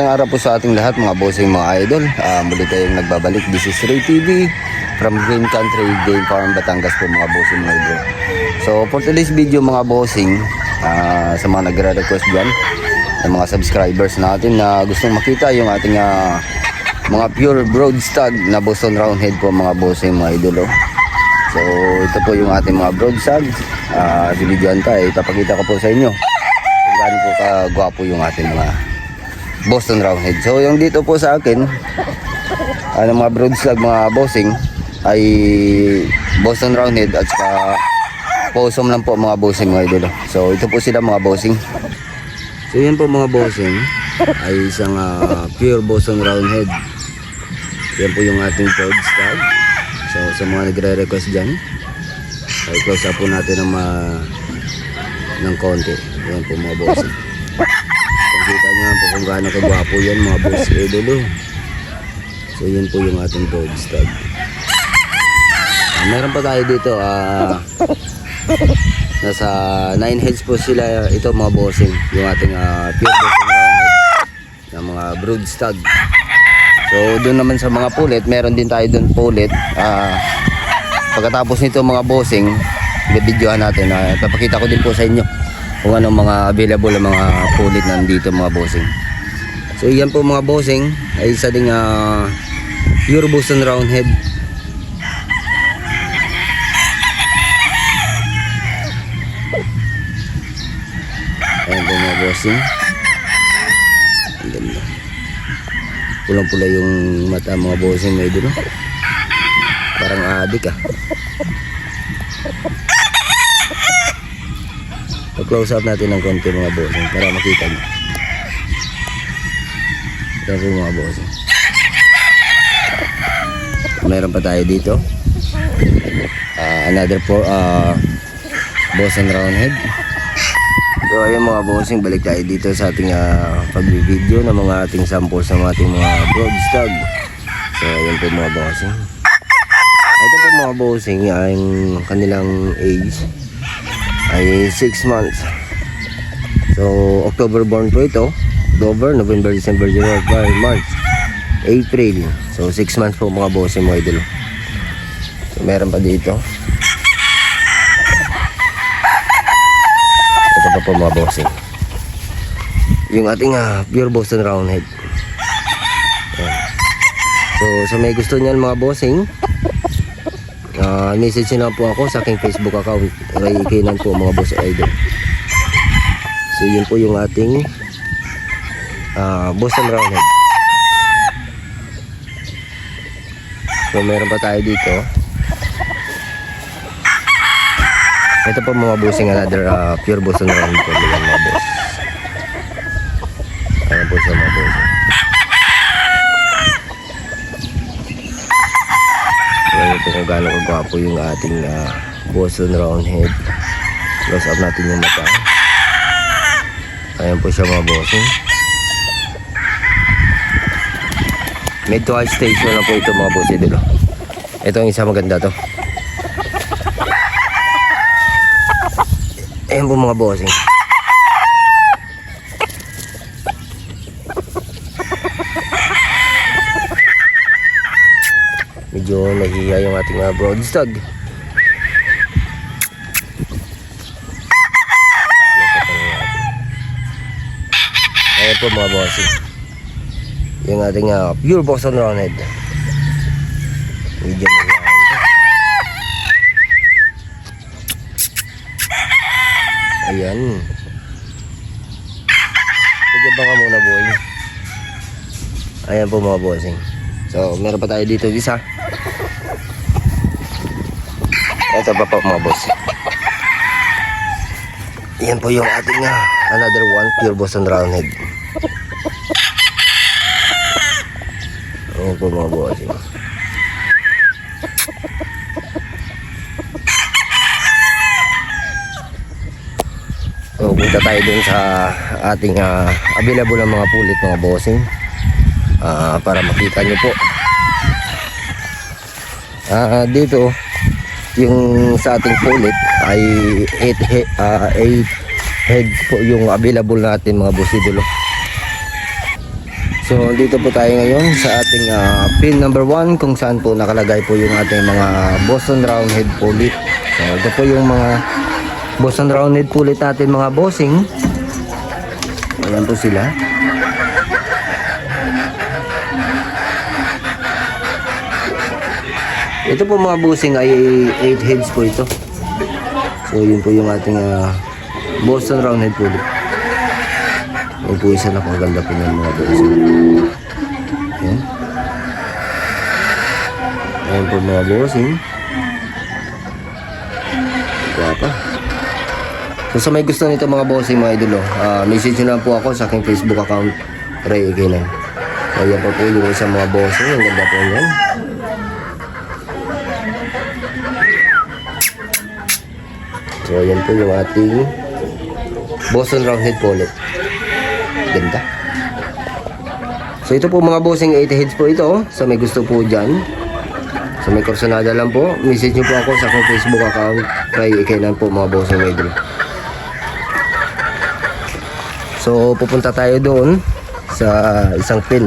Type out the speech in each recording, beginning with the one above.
Magandang araw po sa ating lahat mga bossing mga idol. Ah, muli tayong nagbabalik. This is Ray TV from Green Country, Game Farm, Batangas po mga bossing mga idol. So for today's video mga bossing, ah, sa mga nagre-request dyan, ng mga subscribers natin na gustong makita yung ating ah, mga pure broad stag na Boston Roundhead po mga bossing mga idol. oh. So ito po yung ating mga broad stag. Ah, binidyoan tayo. Ipapakita ko po sa inyo kung gaano po kagwapo yung ating mga Boston Roundhead. So yung dito po sa akin, ano mga broad slug mga bossing ay Boston Roundhead at saka possum lang po mga bossing mga idol. So ito po sila mga bossing. So yan po mga bossing ay isang ah, pure Boston Roundhead. Yan po yung ating third stag. So sa mga nagre-request dyan, ay close up po natin ng, ma- ng konti. Yan po mga bossing. Naman po kung gaano kagwapo yan mga boss idolo. So yun po yung ating dog stag. Ah, meron pa tayo dito ah nasa 9 heads po sila ito mga bossing yung ating ah, pure bossing roundhead ng mga brood stag. So doon naman sa mga pulit, meron din tayo doon pulit. Ah pagkatapos nito mga bossing, bibidyohan natin. Uh, papakita ko din po sa inyo kung anong mga available ang mga pulit nandito mga bossing. So yan po mga bossing ay isa ding ah, pure Boston Roundhead. Ayan po mga bossing. Ang ganda. Pulang-pula yung mata mga bossing may doon. Parang adik ah. Pa-close up natin ng konti mga bossing para makita nyo. Ito po mga bossing. Meron pa tayo dito. Ah, another for uh, Boston Roundhead. So ayun mga bossing, balik tayo dito sa ating uh, pag-video ng mga ating samples ng ating mga broad. So ayun po mga bossing. Ito po mga bossing, ang kanilang age ay 6 months. So October born po ito. October, November, December, January, February, March, April. So 6 months po mga bossing mga idol. So meron pa dito. Ito pa po mga bossing. Yung ating ah, pure Boston Roundhead. So sa may gusto niyan mga bossing, ah message lang po ako sa aking Facebook account. Ray Kinan po mga boss idol. So yun po yung ating ah, Boston Roundhead. So meron pa tayo dito. Ito po mga bossing another uh, pure Boston Roundhead po mga boss. Ayan po siya mga boss. Ayan po kung gaano kagwapo yung ating uh, Boston Roundhead. Close up natin yung mata. Ayan po siya mga bossing. Mid to high station lang po ito mga boss idol. Ito ang isa maganda to. Ayan po mga bossing. Medyo nahihiya yung ating uh, broad stag. Ayan po mga bossing. Yung ating uh, pure Boston Roundhead. Medyo nahihiya. Ayan. Medyo baka muna boy. Ayan po mga bossing. So, meron pa tayo dito isa. Ito pa po mga boss. Yan po yung ating ah, another one pure Boston Roundhead. Ayan po mga bossing. So, punta tayo dun sa ating ah, available na mga pulit mga bossing. Ah, para makita nyo po. Ah, dito, yung sa ating pulit ay 8 he, ah, eight heads po yung available natin mga boss idolo. So, dito po tayo ngayon sa ating ah, pin number 1 kung saan po nakalagay po yung ating mga Boston Roundhead pulit. So, ito po yung mga Boston Roundhead pulit natin mga bossing. Ayan po sila. Ito po mga bossing ay 8 heads po ito. So, yun po yung ating ah, Boston Roundhead pulit. Yan po isa na ganda po ng mga bossing. Yan. Ayan po mga bossing. Guwapa. So sa may gusto nito mga bossing mga idolo, ah, message nyo lang po ako sa aking Facebook account, Ray Ikinan. So yan po po yung isang mga bossing, ang ganda po yan. So yan po yung ating Boston Roundhead Pollet. Ganda. So ito po mga bossing 80 heads po ito. oh. So may gusto po dyan. So may kursunada lang po. Message nyo po ako sa aking Facebook account. Try ikainan po mga bossing idol. So pupunta tayo doon sa isang pin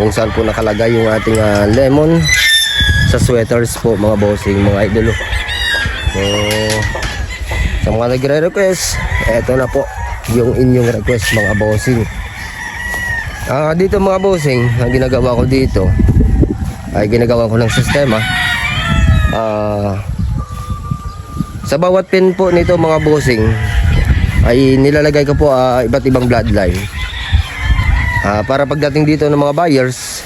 kung saan po nakalagay yung ating ah, lemon sa sweaters po mga bossing mga idol. So sa mga nagre-request, eto na po yung inyong request mga bossing. Ah, dito mga bossing, ang ginagawa ko dito ay ginagawa ko ng sistema. Ah, sa bawat pin po nito mga bossing ay nilalagay ko po ah, iba't ibang bloodline. Ah, para pagdating dito ng mga buyers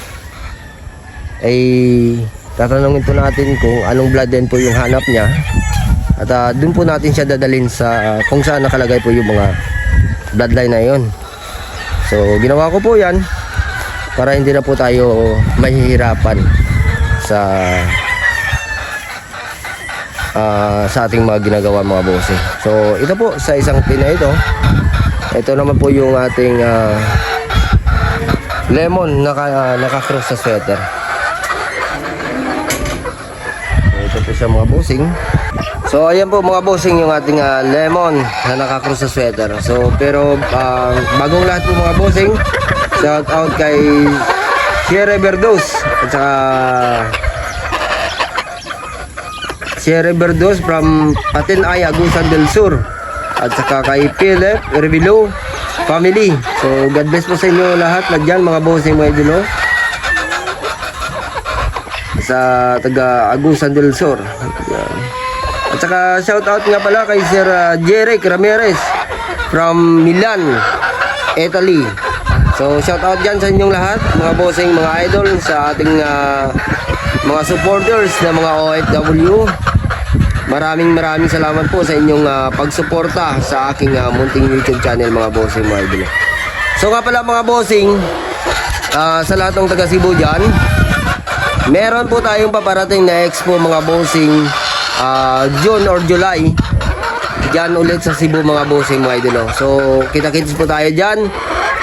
ay tatanungin po natin kung anong bloodline po yung hanap niya. At ah, dun po natin siya dadalhin sa ah, kung saan nakalagay po yung mga bloodline na yon. So, ginawa ko po yan para hindi na po tayo mahihirapan sa ah, sa ating mga ginagawa mga bossing. So, ito po sa isang pin na ito. Ito naman po yung ating ah, lemon naka uh, naka-cross sa sweater. So, ito po siya mga bossing. So ayan po mga bossing yung ating ah, lemon na naka-cross sa sweater. So pero ah, bagong lahat po mga bossing, shout out kay Sierra Verdos at saka Sierra Verdos from Patinay, Agusan del Sur at saka kay Philip Revilo family. So God bless po sa inyo lahat na dyan mga bossing mga idolo sa taga Agusan del Sur. Yan. At saka shout out nga pala kay Sir uh, Jeric Ramirez from Milan, Italy. So shout out dyan sa inyong lahat, mga bossing, mga idol, sa ating uh, mga supporters na mga OFW. Maraming maraming salamat po sa inyong uh, pagsuporta sa aking uh, munting YouTube channel mga bossing, mga idol. So nga pala mga bossing, uh, sa lahat ng taga Cebu dyan, meron po tayong paparating na expo mga bossing ah, June or July Diyan ulit sa Cebu mga bossing mga idolo. So kita-kits po tayo diyan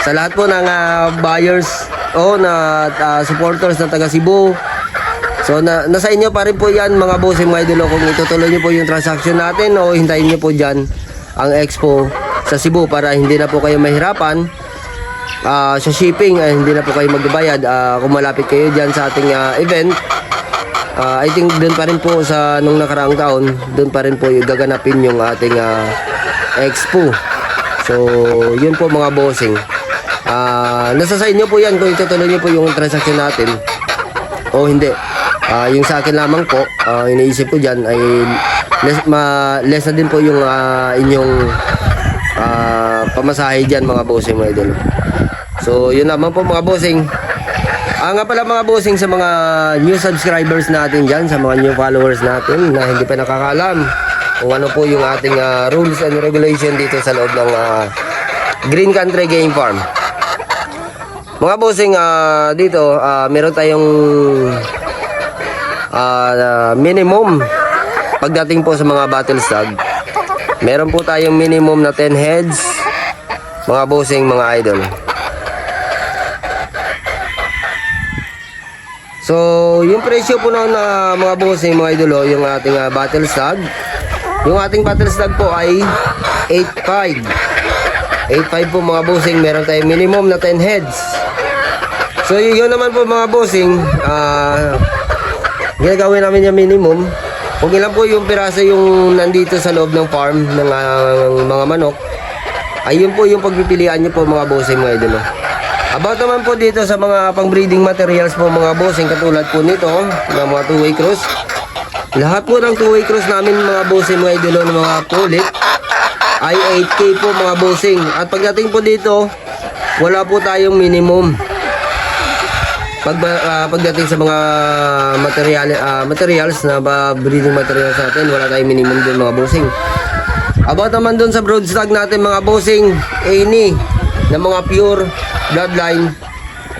sa lahat po ng ah, buyers o na ah, supporters ng taga Cebu. So na, nasa inyo pa rin po yan mga bossing mga idolo kung itutuloy niyo po yung transaction natin o hintayin niyo po diyan ang expo sa Cebu para hindi na po kayo mahirapan Ah, sa shipping ay hindi na po kayo magbabayad Ah, kung malapit kayo diyan sa ating ah, event Ah, I think doon pa rin po sa nung nakaraang taon, doon pa rin po yung gaganapin yung ating ah, expo. So, yun po mga bossing. Ah, nasa sa inyo po yan kung itutuloy niyo po yung transaction natin o hindi. Ah, yung sa akin lamang po, ah, iniisip ko diyan ay less, ma, less na din po yung ah, inyong ah, pamasahe diyan mga bossing mga idol. So, yun naman po mga bossing. Ah, nga pala mga bossing sa mga new subscribers natin dyan, sa mga new followers natin na hindi pa nakakalam kung ano po yung ating ah, rules and regulation dito sa loob ng ah, Green Country Game Farm. Mga bossing, ah, dito, ah, meron tayong ah, minimum pagdating po sa mga battle stag. Meron po tayong minimum na 10 heads, mga bossing, mga idol. So, yung presyo po noon na mga bossing, mga idolo, yung ating ah, battle stag. Yung ating battle stag po ay 8.5. 8.5 po mga bossing, meron tayong minimum na 10 heads. So yun naman po mga bossing, ah ginagawin namin yung minimum. Kung ilan po yung piraso yung nandito sa loob ng farm ng ah, mga manok, ayun po yung pagpipilian nyo po mga bossing mga idolo. About naman po dito sa mga pang-breeding materials po mga bossing katulad po nito ng mga two-way cross. Lahat po ng two-way cross namin mga bossing mga idolo ng mga pulit ay 8K po mga bossing. At pagdating po dito, wala po tayong minimum. Pag, ah, pagdating sa mga material, ah, materials na ba breeding materials natin, wala tayong minimum doon mga bossing. About naman doon sa broodstag natin mga bossing, any na mga pure bloodline,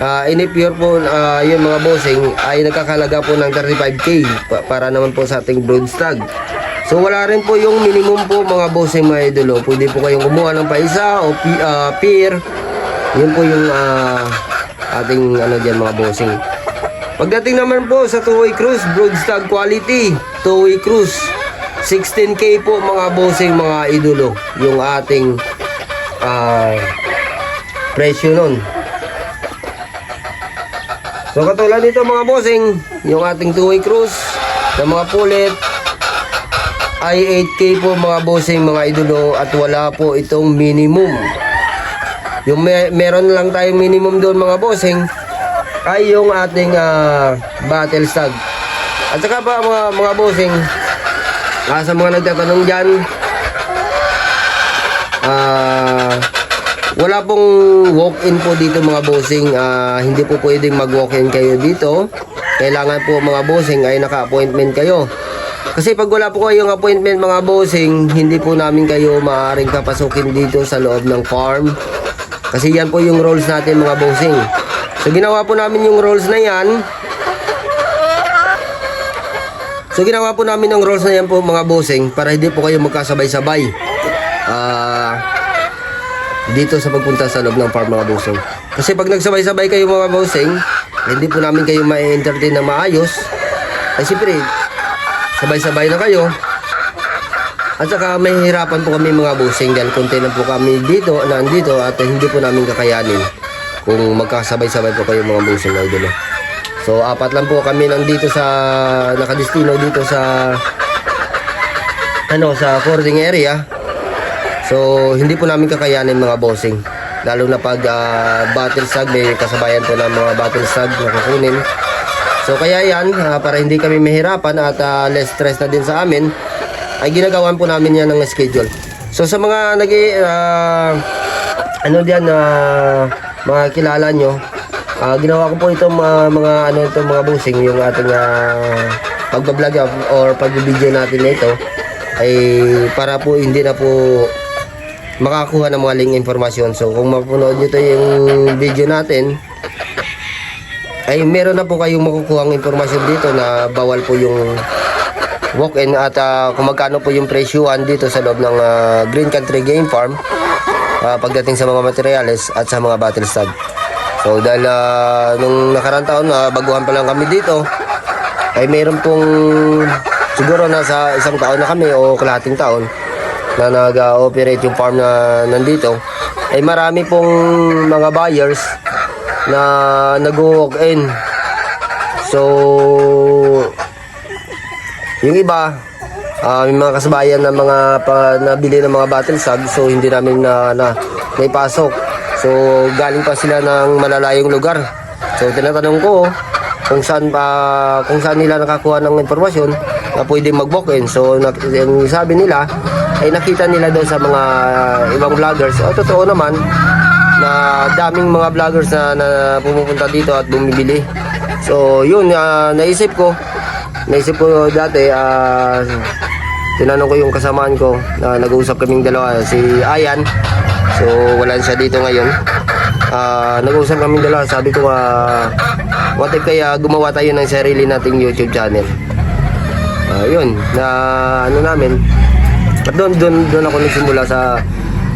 ah any pure po ah, yun mga bossing ay nagkakalaga po ng 35k pa- para naman po sa ating broodstag. So wala rin po yung minimum po mga bossing mga idolo. Pwede po kayong kumuha ng paisa o ah, peer. Yun po yung ah, ating ano diyan mga bossing. Pagdating naman po sa two-way cruise, broadstag quality, two-way cruise. 16k po mga bossing mga idolo yung ating ah, presyo nun. So katulad nito mga bossing, yung ating two-way cruise ng mga pulit ay 8k po mga bossing mga idolo at wala po itong minimum. Yung me- meron lang tayong minimum doon mga bossing ay yung ating ah, battle stag. At saka pa mga, mga bossing, ah, sa mga nagtatanong dyan, ah, wala pong walk-in po dito mga bossing. Ah, hindi po pwedeng mag-walk-in kayo dito. Kailangan po mga bossing ay naka-appointment kayo. Kasi pag wala po kayong appointment mga bossing, hindi po namin kayo maaaring papasukin dito sa loob ng farm. Kasi yan po yung roles natin mga bossing. So ginawa po namin yung roles na yan. So ginawa po namin yung roles na yan po mga bossing para hindi po kayo magkasabay-sabay. Ah dito sa pagpunta sa loob ng farm mga bossing. Kasi pag nagsabay-sabay kayo mga bossing, hindi po namin kayo ma-entertain na maayos. Ay siyempre, sabay-sabay na kayo. At saka may hirapan po kami mga bossing dahil konti lang po kami dito, nandito at hindi po namin kakayanin kung magkasabay-sabay po kayo mga bossing na idolo. So apat lang po kami nandito sa nakadestino dito sa ano sa cording area. So hindi po namin kakayanin mga bossing. Lalo na pag ah, battle stag may kasabayan po ng mga battle stag na kukunin. So kaya yan, ah, para hindi kami mahirapan at ah, less stress na din sa amin, ay ginagawan po namin yan ng schedule. So sa mga nag ano diyan na mga kilala nyo, ah, ginawa ko po ito mga, mga ano ito mga busing yung ating uh, pagbablog or pagbibideo natin na ito ay para po hindi na po makakuha ng mga link informasyon. So kung mapanood nyo ito yung video natin, ay meron na po kayong makukuha ng informasyon dito na bawal po yung walk-in at ah, kung magkano po yung presyuhan dito sa loob ng ah, Green Country Game Farm ah, pagdating sa mga materyales at sa mga battle stag. So dahil ah, nung nakarang taon na baguhan pa lang kami dito ay meron pong siguro nasa isang taon na kami o kalahating taon na nag-operate yung farm na nandito ay marami pong mga buyers na nag-walk in. So, yung iba, ah, may mga kasabayan na mga pa, nabili ng mga battle sag so hindi namin na, na naipasok. So, galing pa sila ng malalayong lugar. So, tinatanong ko kung saan pa kung saan nila nakakuha ng impormasyon na pwede mag-walk-in. So, nak- yung sabi nila ay nakita nila doon sa mga ibang vloggers. O, totoo naman na daming mga vloggers na, na pumupunta dito at bumibili. So, yun, ah, naisip ko, naisip ko dati, ah, tinanong ko yung kasamaan ko, na nag-uusap kaming dalawa, si Ayan. So, wala siya dito ngayon. Ah, nag-uusap kaming dalawa, sabi ko, ah, what if kaya gumawa tayo ng sarili nating YouTube channel. Ah, yun, na ano namin, doon, doon, doon ako nagsimula sa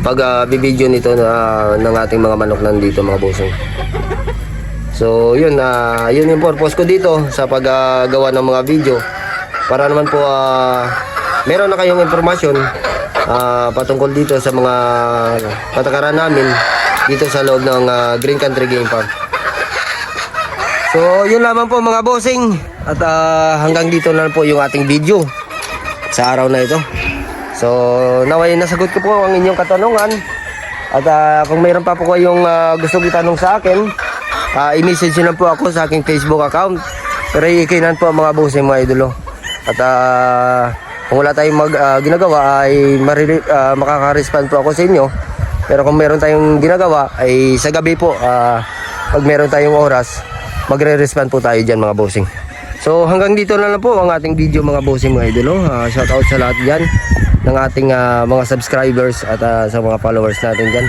pag ah, bibideo nito na ng ating mga manok nandito mga bosong. So, yun na yun yung purpose ko dito sa paggawa ng mga video para naman po ah, meron na kayong impormasyon ah, patungkol dito sa mga patakaran namin dito sa loob ng ah, Green Country Game Farm. So, yun lamang po mga bossing. At ah, hanggang dito na po yung ating video sa araw na ito. So, naway nasagot ko po ang inyong katanungan. At ah, kung mayroon pa po kayong ah, gusto itanong sa akin, ah, i-message nyo lang po ako sa aking Facebook account. Pero ikinan po mga bossing mga idolo. At ah, kung wala tayong mag, ah, ginagawa ay mariri, ah, makaka-respond po ako sa inyo. Pero kung meron tayong ginagawa ay sa gabi po, ah, pag meron tayong oras, magre-respond po tayo dyan mga bossing. So hanggang dito na lang po ang ating video mga bossing mga idolo. Ah, shout out sa lahat dyan ng ating ah, mga subscribers at ah, sa mga followers natin dyan.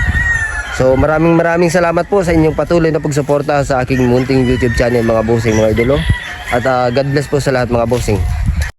So maraming maraming salamat po sa inyong patuloy na pagsuporta sa aking munting YouTube channel mga bossing mga idolo. At ah, God bless po sa lahat mga bossing.